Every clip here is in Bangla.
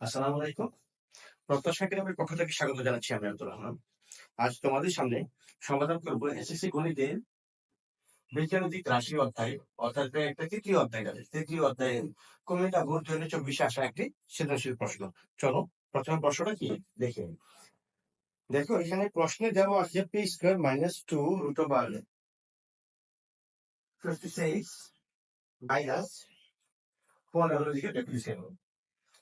আসসালামু আলাইকুম। প্রত্যাশা একাডেমির পক্ষ থেকে স্বাগত জানাচ্ছি আমি আব্দুর রহমান। আজ তোমাদের সামনে সমাধান করব এসএসসি গণিতের রাশি অধ্যায়, অর্থাৎ একটা তৃতীয় অধ্যায় আছে তৃতীয় অধ্যায়ে কুমিল্লা ভোট দুই চব্বিশে আসা একটি সৃজনশীল প্রশ্ন। চলো, প্রথম প্রশ্নটা কি? দেখে দেখো, এখানে প্রশ্নে দেওয়া আছে P square minus two root over fifty six minus দিকে সেভেন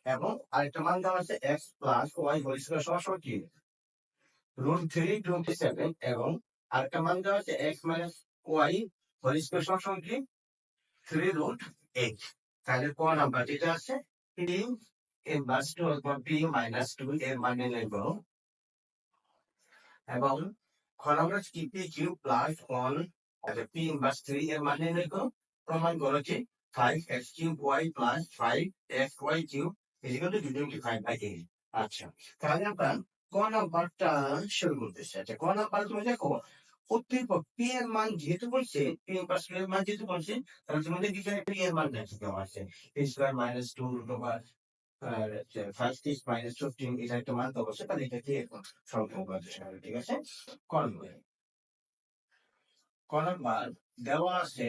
এবং আরেকটা মান দেওয়া আছে X plus Y whole square সমান কি? রুট থ্রি টোয়েন্টি সেভেন এবং আরেকটা মান দেওয়া আছে X minus Y whole square সমান কি? থ্রি রুট এইট তাহলে ক নাম্বার যেটা আছে? পি ইনভার্স টু অথবা পি মাইনাস টু এর মানে নেব এবং খ নাম্বার কি? P Q plus one P inverse three এর মানে নেব প্রমাণ করো যে five X cube Y plus five X Y cube equal to twenty five by eight আচ্ছা তাহলে আমরা ক নাম্বারটা শুরু করতেছি। আচ্ছা ক নাম্বার তুমি দেখো উদ্দীপ পি মান যেহেতু বলছে পি মান যেহেতু বলছে, তাহলে তোমাদের এখানে পি এর মান দেখতে দেওয়া আছে। P square minus two root over five six minus fifteen মান তো অবশ্যই, তাহলে এটা কি সম্পর্ক আছে ঠিক আছে? ক নম্বর? ক দেওয়া আছে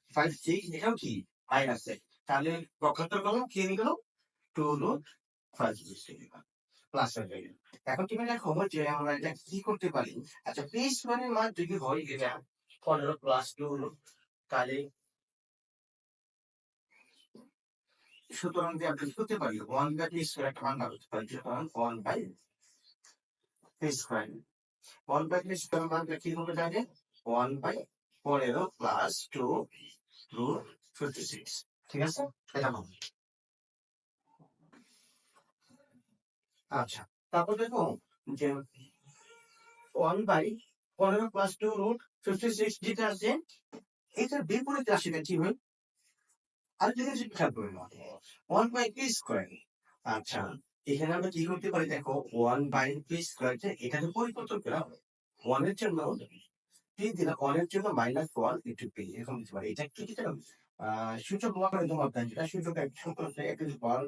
ফাইভ সিক্স এটাও কি মাইনাস এর তাহলে পক্ষান্তর করলাম কি হয়ে গেল? Two root five six plus হয়ে গেল। এখন তুমি দেখো যে আমরা এটা কি করতে পারি? আচ্ছা পি স্কোয়ারের মান যদি হয় এটা পনেরো প্লাস টু তাহলে সুতরাং যে আমরা করতে পারি? ওয়ান বাই পি স্কোয়ার একটা মান করতে পারি সুতরাং one by P square one by P square মানটা কি হবে তাহলে? ওয়ান বাই পনেরো প্লাস টু আচ্ছা তারপর দেখো যে ওয়ান বাই পনেরো plus two root fifty six যেটা আছে, এটার বিপরীত রাশিটা কি হয়? আর যদি সেটা খেয়াল করে নাও। ওয়ান বাই পি স্কোয়ার আচ্ছা এখানে আমরা কি করতে পারি দেখো? ওয়ান বাই পি স্কোয়ার এটাকে পরিবর্তন করা হবে। ওয়ানের জন্য পি দিলাম ওয়ানের জন্য মাইনাস ওয়ান ইন্টু পি এরকম দিতে পারি এটা কি দিতে সূচক ওয়ান করে তোমার যেটা সূচক এক সূচক এক যদি ওয়ান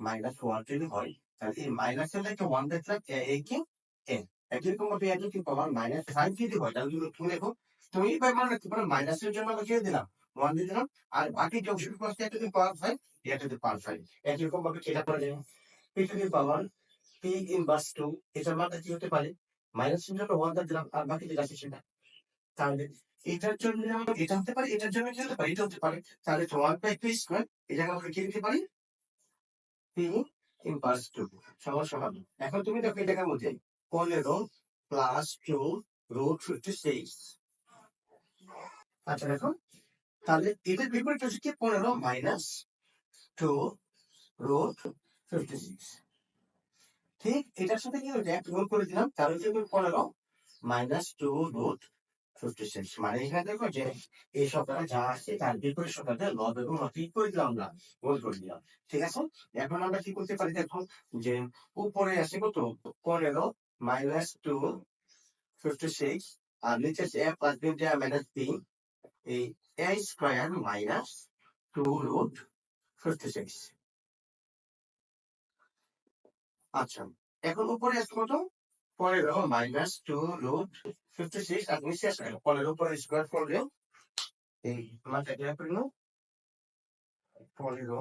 মাইনাস ওয়ান যদি হয় তাহলে এই মাইনাস এর একটা ওয়ান দেখলাম এ কি? এ। একই ভাবে একই কি পাওয়ার মাইনাস ফাইভ যদি হয় তাহলে তুমি তুমি দেখো, তুমি এই পরিমাণ রাখতে পারো মাইনাসের জন্য আমরা কি দিলাম ওয়ান দিয়ে দিলাম, আর বাকি যে অংশটুকু আছে একটা যদি পাওয়ার ফাইভ এটা যদি পাওয়ার ফাইভ একই রকম ভাবে এটা করা যাবে P two power P inverse two এটার মানটা কি হতে পারে? মাইনাসের জন্য ওয়ান দিলাম, আর বাকি যেটা আছে সেটা। তাহলে এটার জন্য এটা হতে পারে, এটার জন্য কি পারে, এটা হতে পারে। তাহলে ওয়ান বাই পি স্কোয়ার এটাকে আমরা কি দিতে পারি? ইনভার্স টু সমান সমান এখন তুমি দেখো এটাকে মধ্যে পনেরো plus two root fifty six আচ্ছা দেখো, তাহলে এটার বিপরীত হচ্ছে কি? পনেরো minus two root fifty six ঠিক, এটার সাথে কি হচ্ছে এক গুণ করে দিলাম, তাহলে পনেরো মাইনাস টু রুট সিক্স মানে এখানে দেখো যে এই সংখ্যাটা যা আছে তার বিপরীত সংখ্যাটা লব এবং কি করে দিলাম আমরা দিলাম। ঠিক আছে? এখন আমরা কি করতে পারি দেখো যে উপরে কত? পনেরো মাইনাস টু ফিফটি সিক্স আর নিচে এ প্লাস বি এই A minus two root fifty six আচ্ছা এখন উপরে আছে কত? পনেরো minus two root fifty six আর শেষ আছে পনেরো উপরে স্কোয়ার করলে এই মানটা কি করে নাও পনেরো।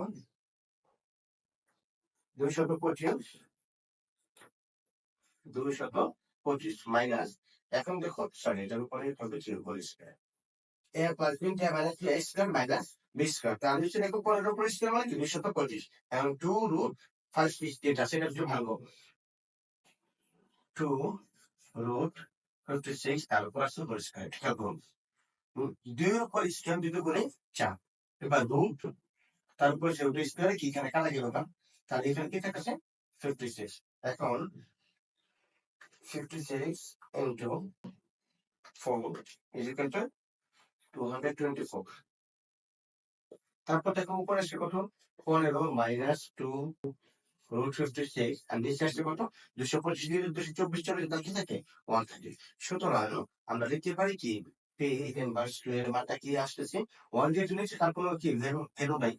দুইশত পঁচিশ। দুইশত পঁচিশ মাইনাস এখন দেখো সরি এটার উপরে হবে zero whole square A plus B T minus B square minus B square তার নিচে দেখো, পনেরো উপরে স্কোয়ার মানে দুইশত পঁচিশ। এখন টু রুট ফার্স্ট যেটা সেটা হচ্ছে ভালো টু রুট ফিফটি সিক্স তার উপর আসছে স্কোয়ার আছে দুইয়ের উপর স্কোয়ার দুটো করে চার। এবার রুট তারপরে সে রুট স্কোয়ারে কি এখানে কাটা গেল না তাহলে এখানে কি থাকছে ফিফটি সিক্স এখন fifty six into four is equal to two hundred twenty four তারপর দেখো উপরে আসছে কত? পনেরো মাইনাস টু সিক্স কত দুশো পঁচিশ চব্বিশ তার কি থাকে ওয়ান থার্টি সুতরাং আমরা লিখতে পারি কি এর কি আসতেছে? ওয়ান দিয়ে নিচ্ছে তারপর কি value by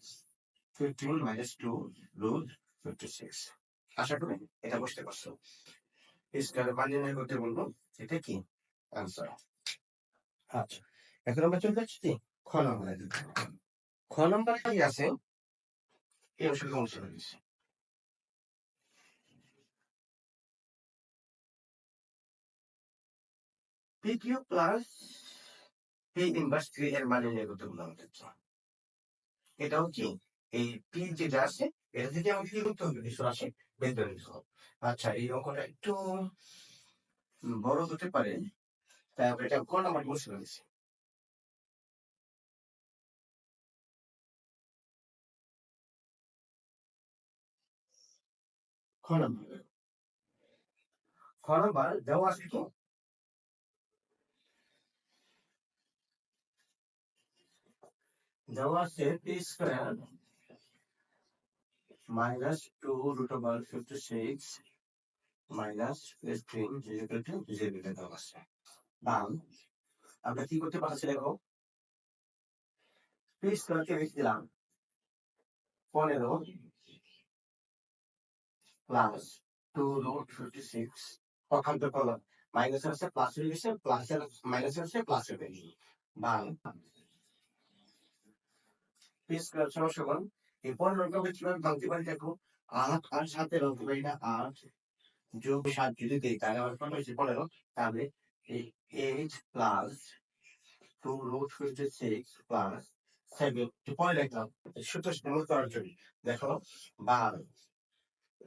fifteen minus two fifty six আশা করি এটা বুঝতে পারছ। স্কোয়ার মান নির্ণয় করতে বলব, এটা কি? আনসার আচ্ছা এখন আমরা চলে যাচ্ছি খ নম্বরে খ নম্বরে কি আছে? এই অংশটা অনুসরণ দিচ্ছে P Q plus P inverse এর মানে নিয়ে করতে বললাম এটাও কি? এই পি যেটা আছে, এটা থেকে আমাকে কি করতে হবে? কিছু রাশি বের নিতে হবে। আচ্ছা এই অঙ্কটা একটু বড় হতে পারে। আমরা এটা কোন নাম্বার বসে রয়েছে খ নাম্বার খ নাম্বার দেওয়া আছে কি দেওয়া আছে P square minus two root over fifty six minus fifteen equal to zero দেওয়া আছে। বাম আমরা কি করতে পারছি দেখো? পি স্কোয়ারকে লিখে দিলাম। পনেরো plus two root fifty six অখান্ত কলম মাইনাস আছে প্লাস হয়ে গেছে প্লাস মাইনাস আছে প্লাস হয়ে গেছে বাম সমান সমান এই পনেরোকে আমরা কীভাবে ভাঙতে পারি দেখো। আট আর সাতের অঙ্ক পাই না আট, যোগ সাত যদি দিই, তাহলে আমার কত হয়েছে? পনেরো। তাহলে এই eight plus two root fifty six plus seven পরে দেখলাম, সূত্র মূল করার জন্য। দেখো, বারো।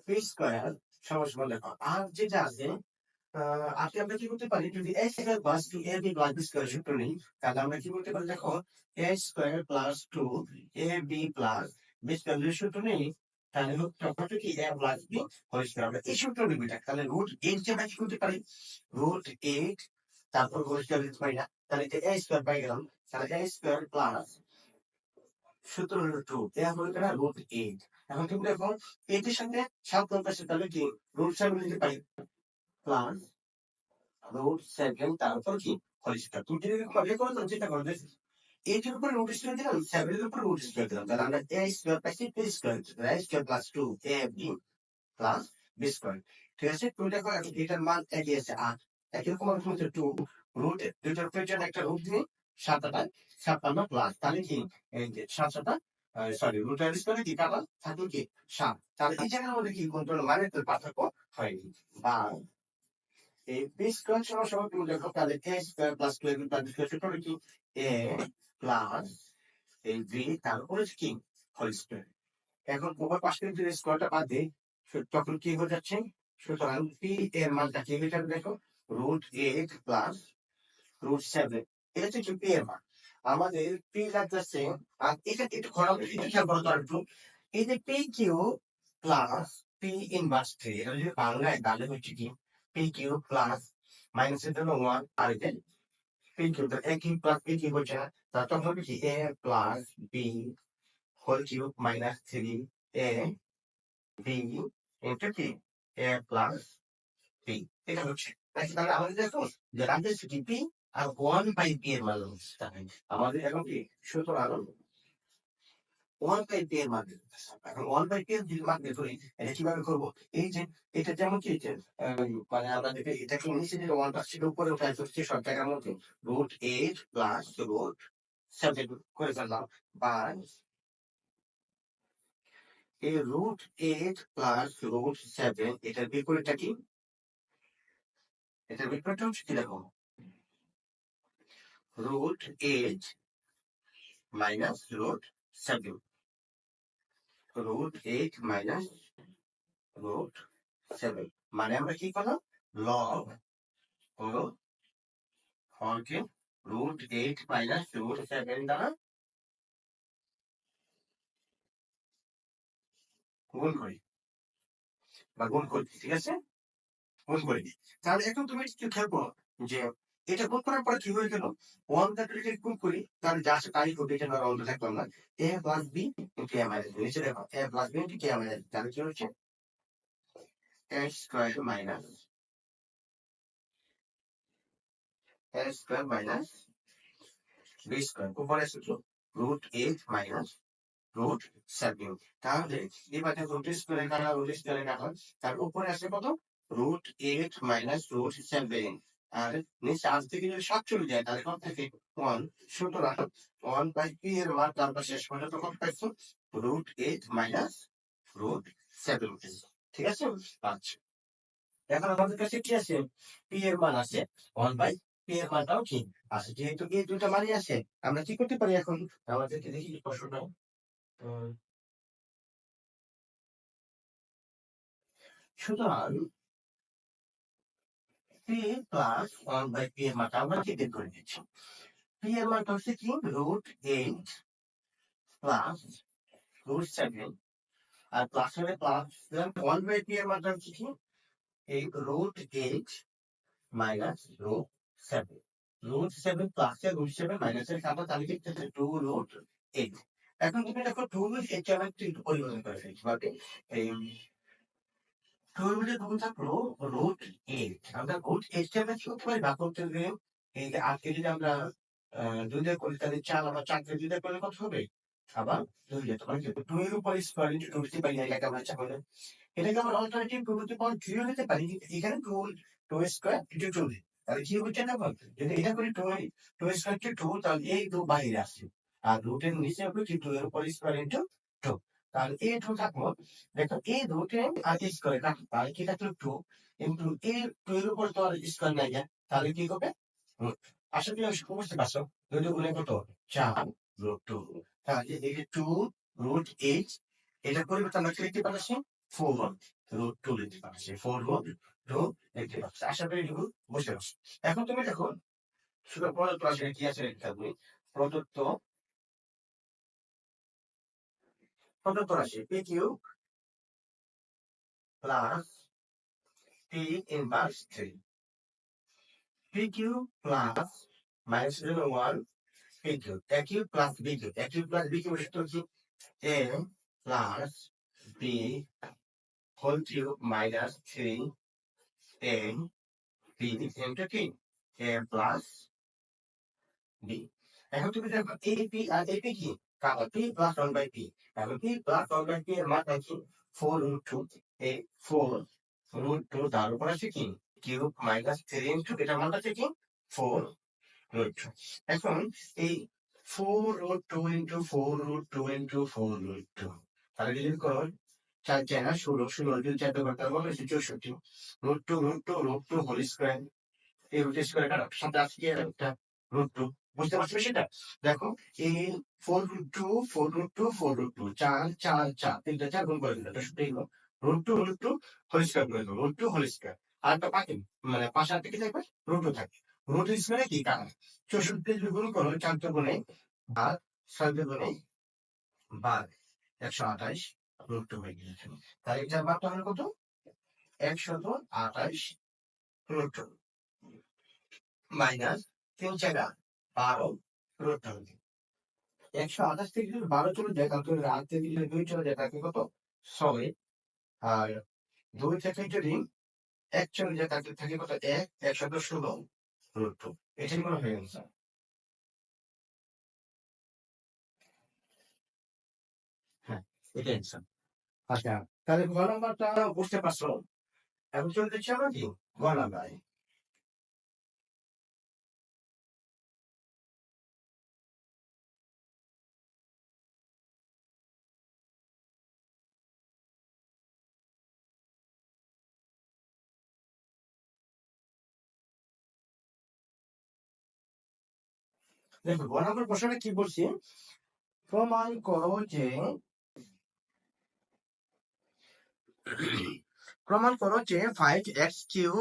পি স্কোয়ার সমান দেখো, আর যেটা আছে আজকে আমরা কি করতে পারি? যদি A square plus two A B plus B square সূত্র নেই, তাহলে আমরা কি করতে পারি? দেখো A square plus two A B plus B square যদি সূত্র নেই, তাহলে তখন কি? A plus B whole square আমরা এই সূত্র নিবি না তাহলে রুট এইট যে আমরা কি করতে পারি? রুট এইট তারপর হোল স্কোয়ার দিতে পারি না। তাহলে এ স্কোয়ার পাই গেলাম। তাহলে এ স্কোয়ার প্লাস সূত্র হলো টু এ হলো কেনা রুট এইট এখন তুমি দেখো এইটের সঙ্গে সাত পাশে তাহলে কি? রুট সেভেন নিতে পারি। প্লাস রুট সেভেন তারপর কি? কবে করো উপরে দিলাম সেভেনের উপরে রুট স্কোয়ার দিলাম। তাহলে আমরা A A plus two A plus B ঠিক আছে? এটার মান একই আছে। আট একই রকম আমি তোমাদের টু রুট দুইটার উপরে একটা রুট সাতটা সাতান্ন প্লাস তাহলে কি? সাত সরি রুট আর কি থাকল কি? সাত। তাহলে এই জায়গার মধ্যে কি কোন মানে পার্থক্য হয়নি। বা এই বি স্কোয়ার সমান সমান তুমি দেখো। তাহলে A square plus two A B plus B square সূত্র কি এ প্লাস এই বি তারপরে কি হোল স্কোয়ার এখন উভয় পাশ যদি স্কোয়ারটা বাদ দিই তখন কি হয়ে যাচ্ছে? সুতরাং পি এর মানটা কি হয়ে যাবে দেখো? Root eight plus root seven এটা হচ্ছে পি এর মান। আমাদের পি লাগতেছে, আর এটা একটু খরা একটু খেয়াল করো তো এই যে P Q plus P inverse three এটা যদি বাংলায় তাহলে হচ্ছে কি? পি কিউ প্লাস মাইনাস এর জন্য ওয়ান আর এটা P Q A Q plus হচ্ছে তা তখন হবে কি A plus B whole cube minus three A B into কি এ প্লাস বি এটা হচ্ছে আমাদের দেখো যে রাখতেছে কি পি আর ওয়ান বাই পি এর মান আমাদের এখন কি সুতরাং ওয়ান বাই পি এর মান বের। এখন ওয়ান বাই পি এর যদি মান বের করি, এটা কীভাবে করব? এই যে, এটা যেমন কি মানে আমরা দেখে এটাকে নিচে যে ওয়ান পাস ছিল উপরে উঠে আসছে সব জায়গার মধ্যে root eight plus root seven করে ফেললাম। বা এই root eight plus root seven এটার বিপরীতটা কি? এটার বিপরীতটা হচ্ছে কীরকম root eight minus root seven root eight minus root seven মানে আমরা কি করলাম? লগ হলো হরকে root eight minus root seven দ্বারা গুণ করি। বা গুণ করি ঠিক আছে? গুণ করে দিই। তাহলে এখন তুমি একটু খেয়াল যে এটা গুণ করার পরে কি হয়ে গেল? ওয়ান দ্যাট যদি গুণ করি, তাহলে যা আছে তাই হবে, এটা আমরা অন্য থাকলাম না। এ প্লাস বি কে মাইনাস বি নিচে দেখো এ প্লাস বি কে মাইনাস তাহলে কি হচ্ছে A square minus A square minus B square উপরে সূত্র root eight minus root seven তাহলে এবার রুট স্কোয়ারে কাটা রুট স্কোয়ারে কাটা, তার উপরে আসে কত? Root eight minus root seven আর নিচে আজ থেকে যদি সাত চলে যায়, তাহলে কত থেকে? ওয়ান সুতরাং ওয়ান বাই পি এর মান তারপর শেষ পর্যন্ত কত পাইছো? Root eight minus root seven ঠিক আছে? আচ্ছা। এখন আমাদের কাছে কি আছে? পি এর মান আছে। ওয়ান বাই পি এর মানটাও কি? আছে যেহেতু এই দুটা মানই আছে, আমরা কি করতে পারি এখন? আমাদেরকে দেখি প্রশ্নটা সুতরাং প্লাস ওয়ান বাই পি এর মানটা আমরা কি বের করে পি এর মানটা হচ্ছে কি? Root eight plus root seven আর প্লাস হলে প্লাস ওয়ান বাই পি এর মানটা হচ্ছে কি? এই root eight minus root seven root seven plus এর রুট সেভেন মাইনাস এর কাটা তাহলে কি টু রুট এইট এখন তুমি দেখো টু রুট এইট কে আমরা একটু পরিবর্তন করে ফেলছি। এই টু রুটে কত থাকল রুট এইট আমরা রুট এইট কে কি করতে পারি? ভাগ করতে এই যে আটকে যদি আমরা দিয়ে করি তাহলে চার আবার চারকে দুই করলে কত হবে? আবার দুই দিয়ে তোমার কিন্তু টু এর উপর স্কোয়ার ইন্টু টু দিতে পারি না এটাকে আমরা ইচ্ছা এটাকে আমরা অল্টারনেটিভ টু দিতে পারি থ্রি হতে পারি, কিন্তু এখানে two two square into two তাহলে কি হচ্ছে না বল যদি এটা করি two two square into two তাহলে এই টু বাইরে আসছে আর রুটের নিচে হবে কি টু এর উপর স্কোয়ার ইন্টু টু তাহলে এই টু থাকল। দেখো এই রুটে আর স্কোয়ার থাকল তাহলে কি থাকল? টু কিন্তু এই টু এর উপর তো আর স্কোয়ার নাই তাহলে কি হবে আশা করি বুঝতে পারছ। দুই দুগুণে কত? চার রুট টু তাহলে এই যে টু রুট এইট এটা পরিবর্তে আমরা লিখতে পারছি? ফোর রুট টু লিখতে পারছি। ফোর রুট টু লিখতে পারছি। আশা করি এটুকু বুঝতে পারছ। এখন তুমি দেখো শুধু প্রদত্ত আসলে কি আছে? প্রদত্ত প্রদত্ত রাশি P Q plus P inverse three P Q plus minus zero one P Q A Q plus B Q A Q plus B Q সূত্র কি A plus B whole cube minus three A B into কি এ প্লাস বি এখন তুমি দেখো এ পি আর এ পি কি? বাই পি এখন P plus one by P এর মান আছে four root two A four root two তার উপর আছে কি কিউব মাইনাস থ্রি ইন্টু এটার মানটা আছে কি ফোর রুট টু এখন এই four root two into four root two into four root two তাহলে যদি করো চার না ষোলো ষোলো যদি চারটে করতে হবে হচ্ছে চৌষট্টি root two root two root two whole square এই রুট স্কোয়ার কাটা সাথে কি একটা রুট টু বুঝতে পারছ সেটা দেখো এই four root two four root two four root two চার চার চার, তিনটা চার গুণ করে দিল চৌষট্টি হলো। Root two root two whole square করে দিল রুট টু হোল আর একটা পাখি মানে পাশে আর কি থাকবে? রুট টু থাকে রুট স্কোয়ারে কি কারণ চৌষট্টি যদি গুণ করো, চার তো গুণে বার, ছয় তো গুণে বার, একশো আঠাইশ রুট টু হয়ে গেছে। তাই এটার মাত্রা হলো কত? একশত আঠাইশ রুট টু মাইনাস তিন চাকা বারো রুট টু একশো আঠাশ থেকে যদি বারো চলে যায় তাহলে রাত থেকে যদি দুই চলে যায় তাকে কত? ছয়। আর দুই থেকে যদি এক চলে যায় তাকে থাকে কত? এক, একশত ষোলো রুট টু এটাই মনে হয়ে গেছে হ্যাঁ আচ্ছা তাহলে গ নাম্বারটা বুঝতে পারছ? এখন চলে যাচ্ছি আমরা কি? গ নাম্বারে। দেখো গ নাম্বার প্রশ্নটা কি বলছি? প্রমাণ করো যে প্রমাণ করো যে five X Q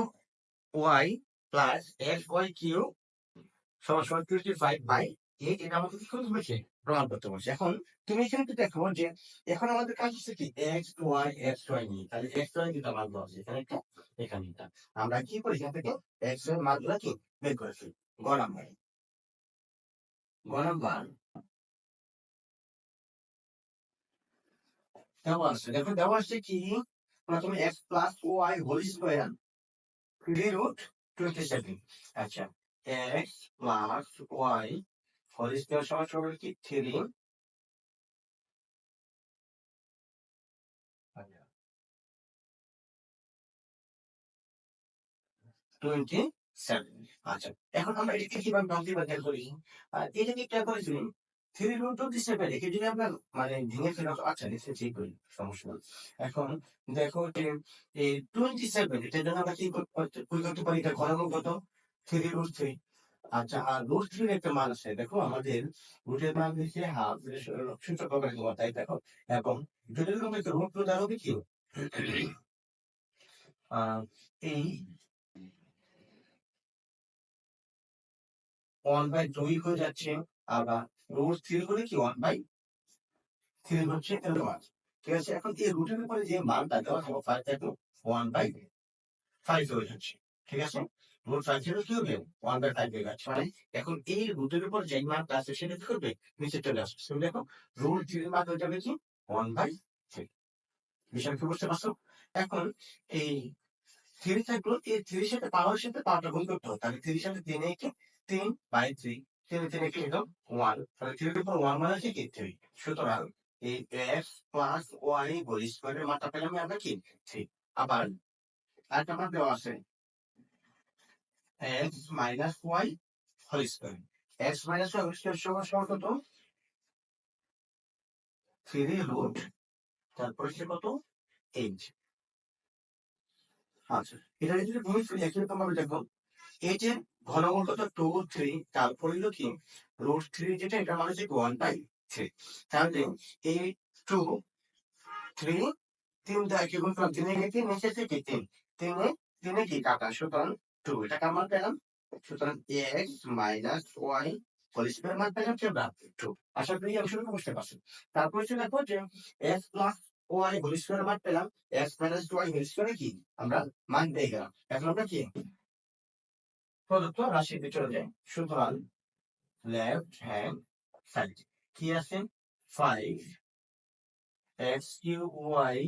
Y plus X Y Q সমান টোয়েন্টি ফাইভ বাই এই এটা আমাদের করতে বলছে? প্রমাণ করতে বলছে। এখন তুমি এখানে তো দেখো যে এখন আমাদের কাজ হচ্ছে কি? এক্স ওয়াই এক্স ওয়াই নিয়ে। তাহলে এক্স ওয়াই দুটা মান দেওয়া আছে এখানে একটা, এখানে আমরা কি করি? এখান থেকে এক্স ওয়াই মানগুলো কি? বের করে ফেলি। গ নাম্বার গ দেওয়া আছে দেখো দেওয়া আছে কি প্রথমে X plus Y whole square twenty seven আচ্ছা X plus Y whole square সমান থ্রি টোয়েন্টি আচ্ছা এখন আমরা এটাকে কীভাবে মাল্টিপ্লাই করি? এটাকে কি করেছিলাম থ্রি রুট টোয়েন্টি সেভেন একে যদি আমরা মানে ভেঙে ফেলা আচ্ছা নিশ্চয়ই ঠিক করি সমস্যা এখন দেখো যে টোয়েন্টি সেভেন এটার জন্য আমরা কি করতে পারি? এটা ঘনানো কত? থ্রি রুট থ্রি আচ্ছা আর রুট থ্রির একটা মান আছে। দেখো, আমাদের রুটের মান দিচ্ছে হাফ সূচক করে দেবো তাই দেখো। এবং যদি রকম রুট টু হবে কি এই ওয়ান বাই দুই হয়ে যাচ্ছে। আবার রুট থ্রি হলে কি ওয়ান বাই থ্রি হচ্ছে ঠিক আছে? এখন এই রুটের উপরে যে মানটা দেওয়া থাকবে ফাইভ থাকবে ওয়ান বাই ফাইভ হয়ে যাচ্ছে। ঠিক আছে? রুট ফাইভ কি হবে? ওয়ান বাই ফাইভ হয়ে যাচ্ছে। মানে এখন এই রুটের উপর যে মানটা আছে সেটা কি করবে? নিচে চলে আসবে। সেটা দেখো রুট থ্রির মান হয়ে যাবে কি? ওয়ান বাই থ্রি বিষয় কি বুঝতে পারছ? এখন এই থ্রি থাকল, এই থ্রির সাথে পাওয়ার সাথে পাওয়ারটা গুণ করতে হবে। তাহলে থ্রির সাথে তিন একে তিন বাই থ্রি তিন তিন একে হলো ওয়ান তাহলে থ্রির উপর ওয়ান মানে হচ্ছে কি? থ্রি সুতরাং এই এক্স প্লাস ওয়াই হোল স্কোয়ারের মাত্রা পেলাম আমরা কি? থ্রি আবার আরেকটা মান দেওয়া আছে X minus Y whole square X minus Y whole square সমান সমান কত? থ্রি রুট তারপর হচ্ছে কত? এইট আচ্ছা এটা যদি ফিরে একই রকম ভাবে দেখো, এই যে ঘনমূল কত টু থ্রি তারপর হলো কি? রুট থ্রি যেটা, এটা মানে হচ্ছে ওয়ান বাই থ্রি তাহলে এই টু থ্রি তিন দা কি গুণ করলাম, তিনে গিয়ে তিন, নিচে থেকে তিন। তিনে তিনে কি কাটা? সুতরাং টু এটা কার মান পেলাম। সুতরাং X minus Y whole square মান পেলাম আমরা টু আশা করি অংশটুকু বুঝতে পারছেন। তারপরে হচ্ছে দেখো যে X plus Y whole square মান পেলাম। এক্স মাইনাস ওয়াই হোল কি? আমরা মান পেয়ে গেলাম। এখন আমরা কি? প্রদত্ত রাশিতে চলে যাই। সুতরাং লেফট হ্যান্ড সাইড কি আছে? Five X Q Y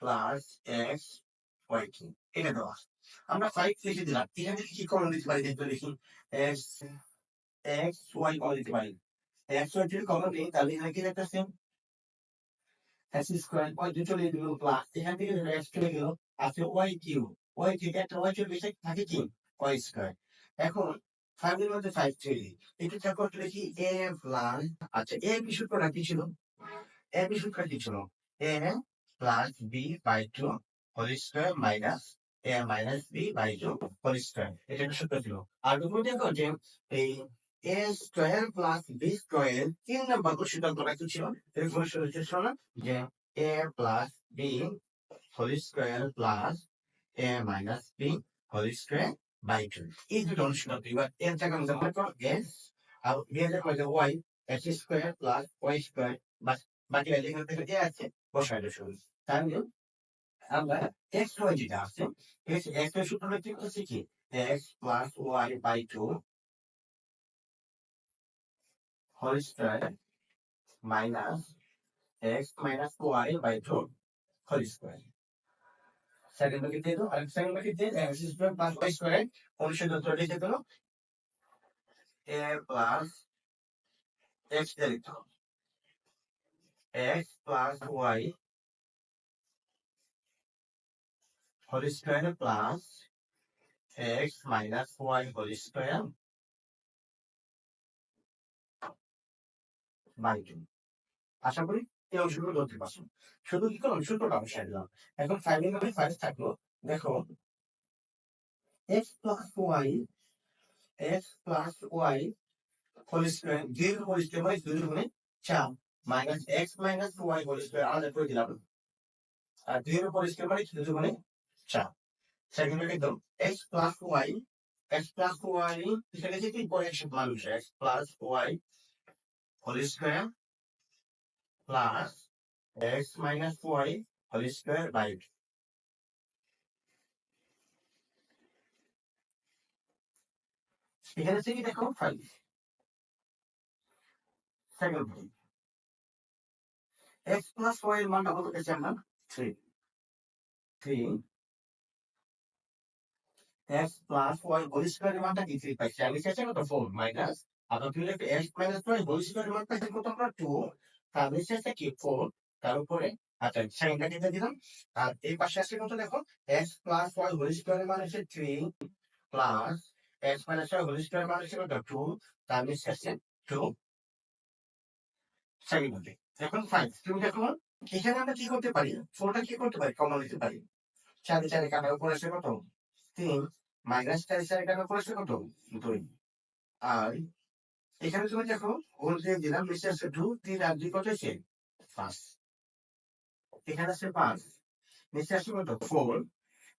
plus X Y Q এটা দেওয়া আমরা ফাইভ লিখে দিলাম। এখান থেকে কি কমন দিতে পারি? দেখতে দেখি। এক্স এক্স ওয়াই কমন দিতে পারি। এক্স ওয়াই যদি কমন নেই, তাহলে এখানে কি দেখতেছে এক্স স্কোয়ার ওয়াই দুটো চলে দিল প্লাস এখান থেকে এক্স চলে গেল। আছে ওয়াই কিউ ওয়াই থেকে একটা ওয়াই চলে গেছে, থাকে কি? ওয়াই স্কোয়ার এখন ফাইভ এর মধ্যে ফাইভ থ্রি এটা চেক করতে দেখি এ প্লাস আচ্ছা এ বি সূত্রটা কি ছিল? এ বি সূত্রটা কি ছিল? A plus B by two whole square minus A minus B by two whole square এটা একটা সূত্র ছিল। আর তুমি দেখো যে এই A square plus B square তিন নম্বর সিদ্ধান্তটা কি ছিল? এরকম সূত্র ছিল না? যে A plus B whole square plus A minus B whole square by two এই দুটো অনুশীলন এবার এর জায়গায় আমরা মনে করো এস আর এর মধ্যে Y X square plus Y square বাস বাকি যেখানে থেকে আছে দিতে শুরু তাহলে আমরা এক্স ওয়াই যেটা আছে। এক্স এক্সের সূত্রটা কি হচ্ছে কি? X plus Y by two whole square minus X minus Y by two whole square second bracket দিয়ে দাও আর সেকেন্ড ব্র্যাকেট দিয়ে X square plus Y square অনুচ্ছেদ লিখে দিল এ প্লাস বাই আশা করি এই অংশগুলো ধরতে পারছ। শুধু কি করলাম? সূত্রটা বসাই দিলাম। এখন ফাইভ এর ফাইভ থাকল। দেখো x plus y x plus y whole square দুই হোল স্কোয়ার মানে দুই গুণে চার minus x minus y whole square আলাদা করে দিলাম। আর দুই এর হোল স্কোয়ার মানে দুই গুণে চার। সেকেন্ড একদম x plus y x plus y যে কি? পরে একশো মানুষ x plus y whole square plus x minus y whole square by এখানে থেকে দেখো five second x plus y এর মানটা কত পেয়েছি আমরা? Three three x plus y whole square মানটা কি থ্রি পাইছি? আমি চাইছি কত? ফোর মাইনাস তুমি একটা x minus y whole square মান পাইছি কত আমরা? টু কি ফোর এখন কি করতে পারি? ফোরটা কি করতে পারি? কমন নিতে পারি। চারি চারি কাটার উপর আছে কত? তিন মাইনাস চারি চারি কাটার উপর কত? দুই। আর এখানে তুমি দেখো হোল দিয়ে দিলাম, নিচে আছে টু তিন আর দুই কত আছে পাঁচ। এখানে আছে পাঁচ। নিচে আছে কত? ফোর।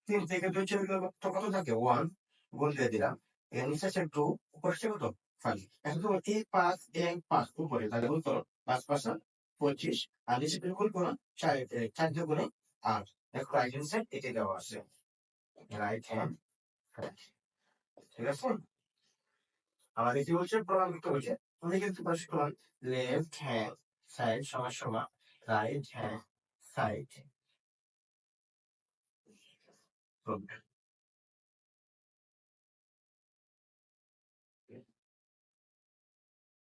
তিন থেকে দুই চলে গেলে তো কত থাকে? ওয়ান। গুণ দিয়ে দিলাম। এর নিচে আছে টু উপর আছে কত? ফাইভ। এখন তোমার এই পাঁচ, এক, পাঁচ, উপরে। তাহলে করো পাঁচ পাঁচ পঁচিশ। আর নিচে গুণ করো চার চার দিয়ে গুণে আট। দেখো রাইট হ্যান্ড সাইড এটি দেওয়া আছে। রাইট হ্যান্ড ঠিক আছে? আমাদের কি বলছে প্রমাণ করতে বলছে তুমি কিন্তু পাশে প্রমাণ লেফট হ্যান্ড সাইড সমান সমান রাইট হ্যান্ড সাইড